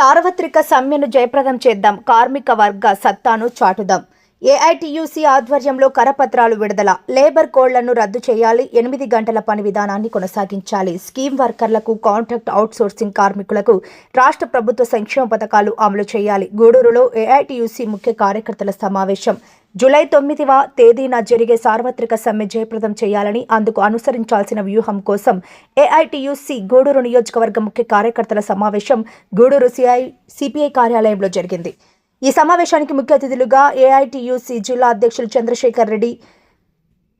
సార్వత్రిక సమ్మెను జయప్రదం చేద్దాం. కార్మిక వర్గ సత్తాను చాటుదాం. ఏఐటియుసి ఆధ్వర్యంలో కరపత్రాలు విడుదల. లేబర్ కోడ్లను రద్దు చేయాలి. ఎనిమిది గంటల పని విధానాన్ని కొనసాగించాలి. స్కీమ్ వర్కర్లకు కాంట్రాక్ట్ అవుట్సోర్సింగ్ కార్మికులకు రాష్ట్ర ప్రభుత్వ సంక్షేమ పథకాలు అమలు చేయాలి. గూడూరులో ఏఐటియుసి ముఖ్య కార్యకర్తల సమావేశం. జూలై తొమ్మిదివ తేదీన జరిగే సార్వత్రిక సమ్మె జయప్రదం చేయాలని అందుకు అనుసరించాల్సిన వ్యూహం కోసం ఏఐటియుసి గూడూరు నియోజకవర్గ ముఖ్య కార్యకర్తల సమావేశం గూడూరు సిఐ సిపిఐ కార్యాలయంలో జరిగింది. ఈ సమావేశానికి ముఖ్య అతిథులుగా ఏఐటియుసి జిల్లా అధ్యక్షులు చంద్రశేఖర్ రెడ్డి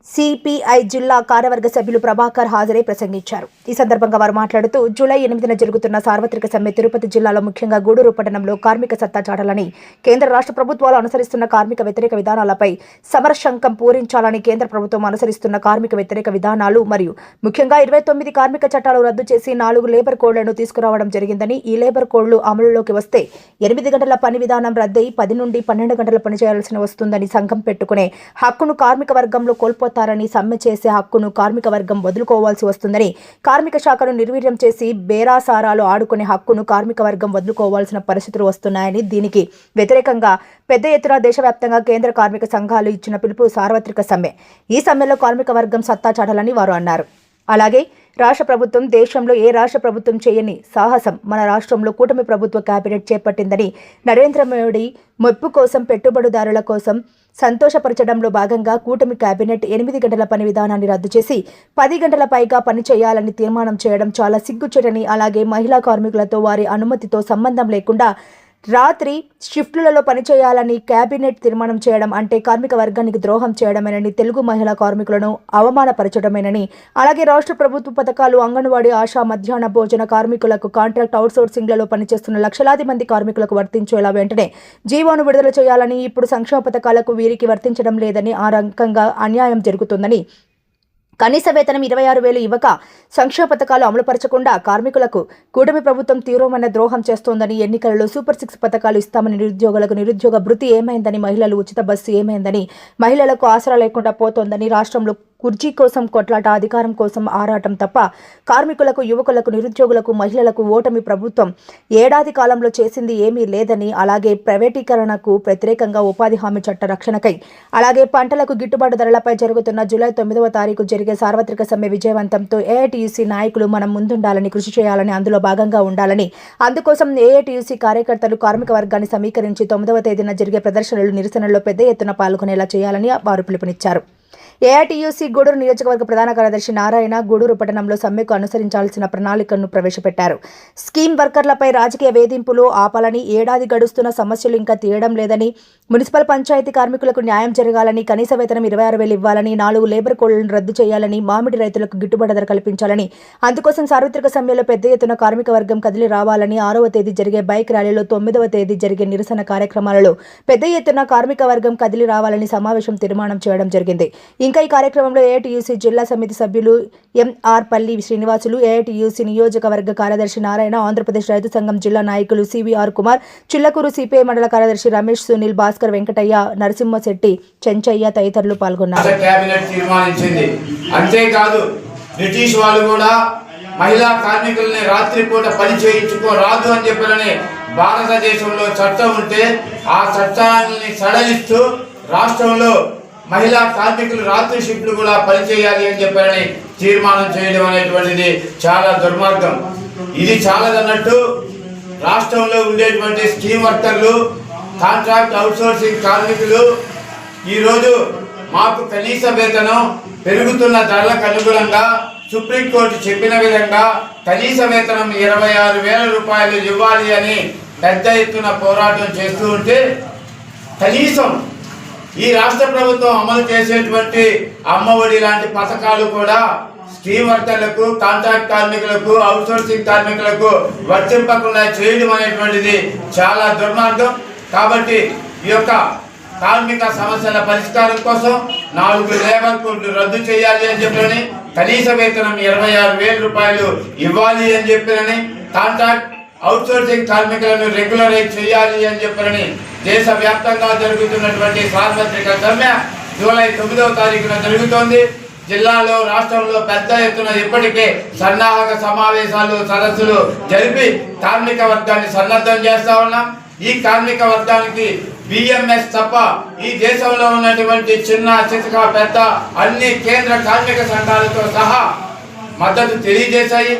సిపిఐ జిల్లా కార్యవర్గ సభ్యులు ప్రభాకర్ హాజరై ప్రసంగించారు. ఈ సందర్భంగా వారు మాట్లాడుతూ జూలై ఎనిమిదిన జరుగుతున్న సార్వత్రిక సమ్మె తిరుపతి జిల్లాలో ముఖ్యంగా గూడూరు పట్టణంలో కార్మిక సత్తా చాటాలని కేంద్ర రాష్ట్ర ప్రభుత్వాలు అనుసరిస్తున్న కార్మిక వ్యతిరేక విధానాలపై సమరశంకం పూరించాలని కేంద్ర ప్రభుత్వం అనుసరిస్తున్న కార్మిక వ్యతిరేక విధానాలు మరియు ముఖ్యంగా ఇరవై తొమ్మిది కార్మిక చట్టాలు రద్దు చేసి నాలుగు లేబర్ కోడ్లను తీసుకురావడం జరిగిందని ఈ లేబర్ కోడ్లు అమలులోకి వస్తే ఎనిమిది గంటల పని విధానం రద్దయి పది నుండి పన్నెండు గంటల పనిచేయాల్సి వస్తుందని సంఘం పెట్టుకునే హక్కును కార్మిక వర్గంలో కోల్పో కోల్పోతారని సమ్మె చేసే హక్కును కార్మిక వర్గం వదులుకోవాల్సి వస్తుందని కార్మిక శాఖను నిర్వీర్యం చేసి బేరాసారాలు ఆడుకునే హక్కును కార్మిక వర్గం వదులుకోవాల్సిన పరిస్థితులు వస్తున్నాయని దీనికి వ్యతిరేకంగా పెద్ద ఎత్తున దేశవ్యాప్తంగా కేంద్ర కార్మిక సంఘాలు ఇచ్చిన పిలుపు సార్వత్రిక సమ్మె. ఈ సమ్మెలో కార్మిక వర్గం సత్తా చాటాలని వారు అన్నారు. అలాగే రాష్ట్ర ప్రభుత్వం దేశంలో ఏ రాష్ట్ర ప్రభుత్వం చేయని సాహసం మన రాష్ట్రంలో కూటమి ప్రభుత్వ కేబినెట్ చేపట్టిందని నరేంద్ర మోడీ మెప్పు కోసం పెట్టుబడిదారుల కోసం సంతోషపరచడంలో భాగంగా కూటమి కేబినెట్ ఎనిమిది గంటల పని విధానాన్ని రద్దు చేసి పది గంటల పైగా పని చేయాలని తీర్మానం చేయడం చాలా సిగ్గుచేటని అలాగే మహిళా కార్మికులతో వారి అనుమతితో సంబంధం లేకుండా రాత్రి షిఫ్టులలో పనిచేయాలని క్యాబినెట్ తీర్మానం చేయడం అంటే కార్మిక వర్గానికి ద్రోహం చేయడమేనని తెలుగు మహిళా కార్మికులను అవమానపరచడమేనని అలాగే రాష్ట్ర ప్రభుత్వ పథకాలు అంగన్వాడీ ఆశా మధ్యాహ్న భోజన కార్మికులకు కాంట్రాక్ట్ అవుట్సోర్సింగ్లలో పనిచేస్తున్న లక్షలాది మంది కార్మికులకు వర్తించేలా వెంటనే జీవోను విడుదల చేయాలని ఇప్పుడు సంక్షేమ పథకాలకు వీరికి వర్తించడం లేదని ఆ రకంగా అన్యాయం జరుగుతుందని కనీస వేతనం ఇరవై ఆరు వేలు ఇవ్వక సంక్షేమ పథకాలు అమలుపరచకుండా కార్మికులకు కూటమి ప్రభుత్వం తీవ్రమైన ద్రోహం చేస్తోందని ఎన్నికలలో సూపర్ సిక్స్ పథకాలు ఇస్తామని నిరుద్యోగులకు నిరుద్యోగ భృతి ఏమైందని మహిళలు ఉచిత బస్సు ఏమైందని మహిళలకు ఆసరా లేకుండా పోతోందని రాష్ట్రంలో కుర్చీ కోసం కొట్లాట అధికారం కోసం ఆరాటం తప్ప కార్మికులకు యువకులకు నిరుద్యోగులకు మహిళలకు ఓటమి ప్రభుత్వం ఏడాది కాలంలో చేసింది ఏమీ లేదని అలాగే ప్రైవేటీకరణకు వ్యతిరేకంగా ఉపాధి హామీ చట్ట రక్షణకై అలాగే పంటలకు గిట్టుబాటు ధరలపై జరుగుతున్న జూలై తొమ్మిదవ తారీఖు జరిగే సార్వత్రిక సమ్మె విజయవంతంతో ఏఐటీయూసీ నాయకులు మనం ముందుండాలని కృషి చేయాలని అందులో భాగంగా ఉండాలని అందుకోసం ఏఐటీయూసీ కార్యకర్తలు కార్మిక వర్గాన్ని సమీకరించి తొమ్మిదవ తేదీన జరిగే ప్రదర్శనలు నిరసనల్లో పెద్ద ఎత్తున పాల్గొనేలా చేయాలని వారు పిలుపునిచ్చారు. ఏఐటీయూసీ గూడూరు నియోజకవర్గ ప్రధాన కార్యదర్శి నారాయణ గూడూరు పట్టణంలో సమ్మెకు అనుసరించాల్సిన ప్రణాళికను ప్రవేశపెట్టారు. స్కీమ్ వర్కర్లపై రాజకీయ వేధింపులు ఆపాలని ఏడాది గడుస్తున్న సమస్యలు ఇంకా తీయడం లేదని మున్సిపల్ పంచాయతీ కార్మికులకు న్యాయం జరగాలని కనీస వేతనం ఇరవై ఆరు వేలు ఇవ్వాలని నాలుగు లేబర్ కోళ్ళను రద్దు చేయాలని మామిడి రైతులకు గిట్టుబాటు ధర కల్పించాలని అందుకోసం సార్వత్రిక సమ్మెలో పెద్ద ఎత్తున కార్మిక వర్గం కదిలి రావాలని ఆరవ తేదీ జరిగే బైక్ ర్యాలీలో తొమ్మిదవ తేదీ జరిగే నిరసన కార్యక్రమాలలో పెద్ద ఎత్తున కార్మిక వర్గం కదిలి రావాలని సమావేశం తీర్మానం చేయడం జరిగింది. ఇంకా ఈ కార్యక్రమంలో ఏఐటీయూసీ జిల్లా సమితి సభ్యులు ఎంఆర్ పల్లి శ్రీనివాసులు ఏఐటీయూసీ నియోజకవర్గ కార్యదర్శి నారాయణ ఆంధ్రప్రదేశ్ రైతు సంఘం జిల్లా నాయకులు సివిఆర్ కుమార్ చిల్లకూరు సిపిఐ మండల కార్యదర్శి రమేష్ సునీల్ భాస్కర్ వెంకటయ్య నరసింహశెట్టి చెంచయ్య తదితరులు పాల్గొన్నారు. అంతేకాదు బ్రిటిష్ వాళ్ళు కూడా మహిళా కార్మికుల్ని రాత్రిపూట పని చేయించుకోరాదు అని చెప్పారని భారతదేశంలో చట్టం ఉంటే ఆ చట్టాన్ని సడలిస్తూ రాష్ట్రంలో మహిళా కార్మికులు రాత్రి షిఫ్ట్లు కూడా పనిచేయాలి అని చెప్పారని తీర్మానం చేయడం అనేటువంటిది చాలా దుర్మార్గం. ఇది చాలదన్నట్టు రాష్ట్రంలో ఉండేటువంటి స్కీమ్ వర్కర్లు కాంట్రాక్ట్ అవుట్సోర్సింగ్ కార్మికులు ఈరోజు మాకు కనీస వేతనం పెరుగుతున్న ధరలకు అనుగుణంగా సుప్రీంకోర్టు చెప్పిన విధంగా కనీస వేతనం ఇరవై ఆరు వేల రూపాయలు ఇవ్వాలి అని పెద్ద ఎత్తున పోరాటం చేస్తూ ఉంటే కనీసం ఈ రాష్ట్ర ప్రభుత్వం అమలు చేసేటువంటి అమ్మఒడి లాంటి పథకాలు కూడా స్కీమ్ వర్కర్లకు కాంట్రాక్ట్ కార్మికులకు అవుట్సోర్సింగ్ కార్మికులకు వర్తింపకుండా చేయడం అనేటువంటిది చాలా దుర్మార్గం. కాబట్టి ఈ యొక్క కార్మిక సమస్యల పరిష్కారం కోసం నాలుగు లేబర్ కోడ్లు రద్దు చేయాలి అని చెప్పని కనీస వేతనం ఇరవై ఆరు వేల రూపాయలు ఇవ్వాలి అని చెప్పినని కాంట్రాక్ట్ అవుట్సోర్సింగ్ కార్మికులను రెగ్యులరైజ్ చేయాలి అని చెప్పని దేశ వ్యాప్తంగా జరుగుతున్నటువంటి సార్వత్రిక సమ్మె జూలై తొమ్మిదవ తారీఖున జరుగుతోంది. జిల్లాలో రాష్ట్రంలో పెద్ద ఎత్తున ఇప్పటికే సన్నాహక సమావేశాలు సదస్సులు జరిపి కార్మిక వర్గాన్ని సన్నద్ధం చేస్తా ఉన్నాం. ఈ కార్మిక వర్గానికి బిఎంఎస్ తప్ప ఈ దేశంలో ఉన్నటువంటి చిన్న చితక పెద్ద అన్ని కేంద్ర కార్మిక సంఘాలతో సహా మద్దతు తెలియజేశాయి.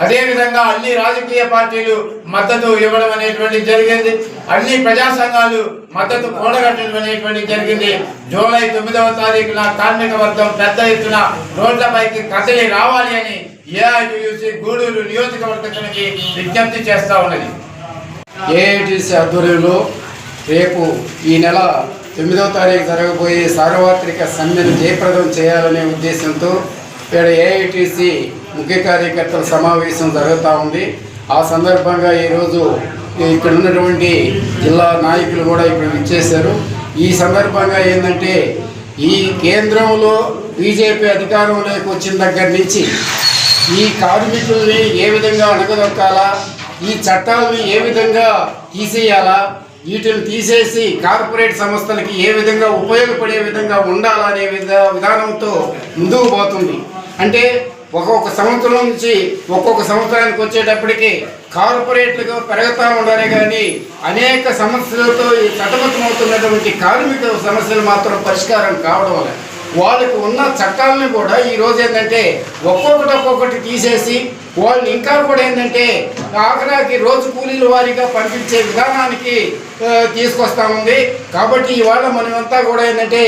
అదేవిధంగా అన్ని రాజకీయ పార్టీలు మద్దతు ఇవ్వడం అనేటువంటి జరిగింది. అన్ని ప్రజా సంఘాలు మద్దతు కూడగట్టడం అనేటువంటి జరిగింది. జూలై తొమ్మిదవ తారీఖున కార్మిక వర్గం పెద్ద ఎత్తున రోడ్లపైకి కదిలి రావాలి అని ఏఐటియుసి గూడూరు నియోజకవర్గానికి విజ్ఞప్తి చేస్తా ఉన్నది. ఏఐటిసి ఆధ్వర్యంలో రేపు ఈ నెల తొమ్మిదవ తారీఖు జరగబోయే సార్వత్రిక సమ్మెను జయప్రదం చేయాలనే ఉద్దేశంతో ఇక్కడ ఏఐటిసి ముఖ్య కార్యకర్తల సమావేశం జరుగుతూ ఉంది. ఆ సందర్భంగా ఈరోజు ఇక్కడ ఉన్నటువంటి జిల్లా నాయకులు కూడా ఇక్కడ ఇచ్చేశారు ఈ సందర్భంగా ఏంటంటే ఈ కేంద్రంలో బీజేపీ అధికారంలోకి వచ్చిన దగ్గర నుంచి ఈ కార్మికుల్ని ఏ విధంగా అణగదొక్కాలా ఈ చట్టాలను ఏ విధంగా తీసేయాలా వీటిని తీసేసి కార్పొరేట్ సంస్థలకి ఏ విధంగా ఉపయోగపడే విధంగా ఉండాలనే విధ విధానంతో ముందుకు పోతుంది. అంటే ఒక్కొక్క సంవత్సరం నుంచి ఒక్కొక్క సంవత్సరానికి వచ్చేటప్పటికి కార్పొరేట్లుగా పెరుగుతూ ఉండాలి కానీ అనేక సమస్యలతో ఈ సతమతమవుతున్నటువంటి కార్మిక సమస్యలు మాత్రం పరిష్కారం కావడం వల్ల వాళ్ళకు ఉన్న చట్టాలను కూడా ఈరోజు ఏంటంటే ఒక్కొక్కటి ఒక్కొక్కటి తీసేసి వాళ్ళు ఇంకా కూడా ఏంటంటే ఆఖరాకి రోజు కూలీల వారీగా పంపించే విధానానికి తీసుకొస్తా ఉంది. కాబట్టి ఇవాళ మనమంతా కూడా ఏంటంటే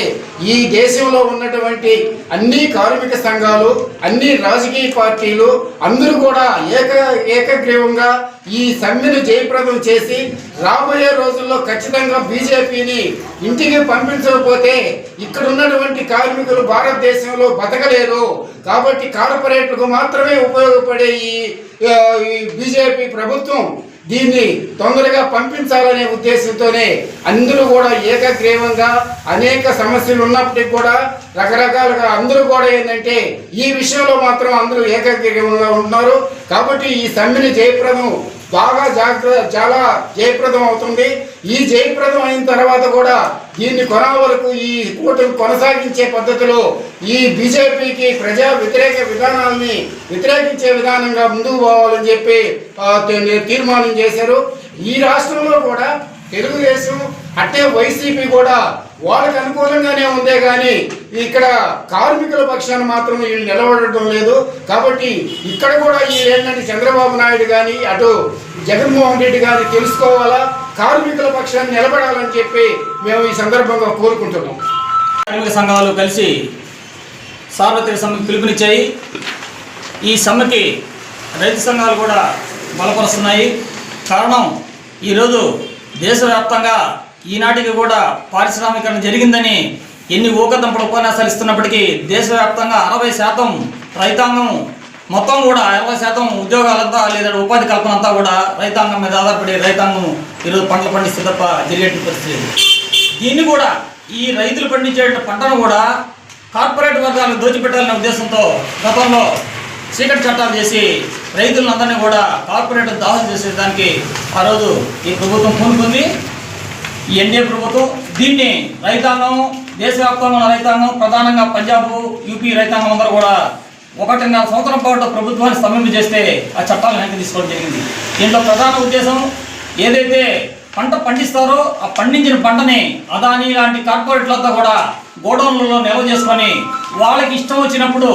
ఈ దేశంలో ఉన్నటువంటి అన్ని కార్మిక సంఘాలు అన్ని రాజకీయ పార్టీలు అందరూ కూడా ఏక ఏకగ్రీవంగా ఈ సమ్మెను జయప్రదం చేసి రాబోయే రోజుల్లో ఖచ్చితంగా బీజేపీని ఇంటికి పంపించకపోతే ఇక్కడ ఉన్నటువంటి కార్మికులు భారతదేశంలో బతకలేరు. కాబట్టి కార్పొరేట్లకు మాత్రమే ఉపయోగపడే ఈ బీజేపీ ప్రభుత్వం దీన్ని తొందరగా పంపించాలనే ఉద్దేశంతోనే అందరూ కూడా ఏకగ్రీవంగా అనేక సమస్యలు ఉన్నప్పటికీ కూడా రకరకాలుగా అందరూ కూడా ఏంటంటే ఈ విషయంలో మాత్రం అందరూ ఏకగ్రీవంగా ఉన్నారు కాబట్టి ఈ సమ్మెని జయప్రదం బాగా జాగ్రత్త చాలా జయప్రదం అవుతుంది. ఈ జయప్రదం అయిన తర్వాత కూడా దీన్ని కొన వరకు ఈ కూటమి కొనసాగించే పద్ధతిలో ఈ బీజేపీకి ప్రజా వ్యతిరేక విధానాల్ని వ్యతిరేకించే విధానంగా ముందుకు పోవాలని చెప్పి తీర్మానం చేశారు. ఈ రాష్ట్రంలో కూడా తెలుగుదేశం అట్టే వైసీపీ కూడా వాళ్ళకి అనుకూలంగానే ఉందే కానీ ఇక్కడ కార్మికుల పక్షాన మాత్రం వీళ్ళు నిలబడటం లేదు. కాబట్టి ఇక్కడ కూడా ఈ ఏంటంటే చంద్రబాబు నాయుడు కానీ అటు జగన్మోహన్ రెడ్డి గారిని తెలుసుకోవాలా? కార్మికుల పక్షాన్ని నిలబడాలని చెప్పి మేము ఈ సందర్భంగా కోరుకుంటున్నాం. కార్మిక సంఘాలు కలిసి సార్వత్రిక సమ్మెకు పిలుపునిచ్చాయి. ఈ సమ్మెకి రైతు సంఘాలు కూడా బలపరుస్తున్నాయి. కారణం ఈరోజు దేశవ్యాప్తంగా ఈనాటికి కూడా పారిశ్రామికరణ జరిగిందని ఎన్ని ఊకదంపుడు ఉపన్యాసాలు ఇస్తున్నప్పటికీ దేశవ్యాప్తంగా అరవై శాతం రైతాంగం మొత్తం కూడా అరవై శాతం ఉద్యోగాలంతా లేదా ఉపాధి కల్పన అంతా కూడా రైతాంగం మీద ఆధారపడి రైతాంగం ఈరోజు పంటలు పండిస్తే తప్ప జరిగేటువంటి పరిస్థితి దీన్ని కూడా ఈ రైతులు పండించే పంటను కూడా కార్పొరేట్ వర్గాలను దోచిపెట్టాలనే ఉద్దేశంతో గతంలో చీకటి చట్టాలు చేసి రైతులందరినీ కూడా కార్పొరేట్ దాహం చేసేదానికి ఆ రోజు ఈ ప్రభుత్వం పూనుకుంది. ఈ ఎన్డీఏ ప్రభుత్వం దీన్ని రైతాంగం దేశవ్యాప్తంగా ఉన్న రైతాంగం ప్రధానంగా పంజాబ్ యూపీ రైతాంగం అందరూ కూడా ఒకటిన్నర సంవత్సరం పాటు ప్రభుత్వాన్ని స్తంభింప చేస్తే ఆ చట్టాలను వెనక్కి తీసుకోవడం జరిగింది. దీంట్లో ప్రధాన ఉద్దేశం ఏదైతే పంట పండిస్తారో ఆ పండించిన పంటని అదాని లాంటి కార్పొరేట్లతో కూడా గోడౌన్లలో నిల్వ చేసుకొని వాళ్ళకి ఇష్టం వచ్చినప్పుడు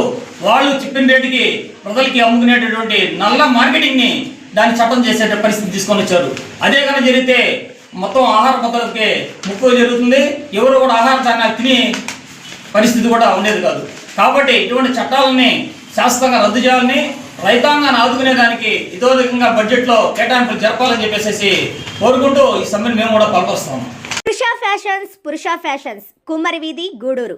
వాళ్ళు చెప్పిన రేటుకి ప్రజలకి అమ్ముకునేటటువంటి నల్ల మార్కెటింగ్ని దాన్ని చట్టం చేసే పరిస్థితి తీసుకొని వచ్చారు. అదే కానీ జరిగితే మొత్తం ఆహార పద్ధతికి ముక్కువ జరుగుతుంది. ఎవరు కూడా ఆహార ధాన్యాలు తినే పరిస్థితి కూడా ఉండేది కాదు. కాబట్టి ఇటువంటి చట్టాలని శాశ్వతంగా రద్దు చేయాలని రైతాంగాన్ని ఆదుకునేదానికి ఇతోధికంగా బడ్జెట్లో కేటాయింపులు జరపాలని చెప్పేసి కోరుకుంటూ ఈ సమ్మెను మేము కూడా పాల్పరుస్తాము పురుష ఫ్యాషన్స్ పురుష ఫ్యాషన్స్. కుమ్మరి వీధి గూడూరు.